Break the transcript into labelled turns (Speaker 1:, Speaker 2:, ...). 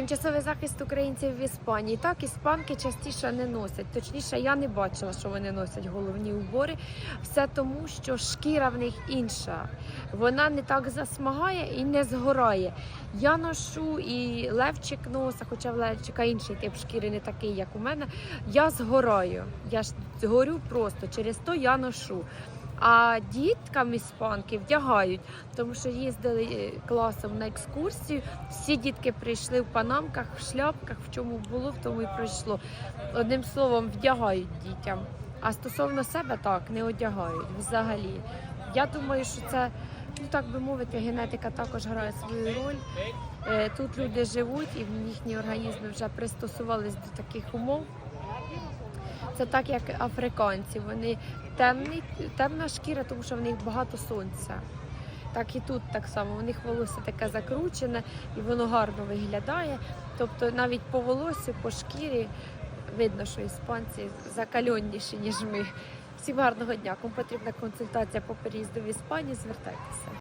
Speaker 1: Тимчасовий захист українців в Іспанії. Так, іспанки частіше не носять. Точніше, я не бачила, що вони носять головні убори. Все тому, що шкіра в них інша. Вона не так засмагає і не згорає. Я ношу і Левчик носа, хоча в Левчика інший тип шкіри не такий, як у мене. Я згораю. Я ж згорю просто. Через то я ношу. А діткам іспанки вдягають, тому що їздили е, класом на екскурсію. Всі дітки прийшли в панамках, в шляпках, в чому було, в тому і пройшло. Одним словом, вдягають дітям. А стосовно себе так не одягають взагалі. Я думаю, що це, ну так би мовити, генетика також грає свою роль. Е, Тут люди живуть і їхні організми вже пристосувались до таких умов. Це так, як африканці. Вони темні, темна шкіра, тому що в них багато сонця. Так і тут так само. У них волосся таке закручене і воно гарно виглядає. Тобто навіть по волосю, по шкірі видно, що іспанці закальонніші, ніж ми. Всім гарного дня. Кому потрібна консультація по переїзду в Іспанію, звертайтеся.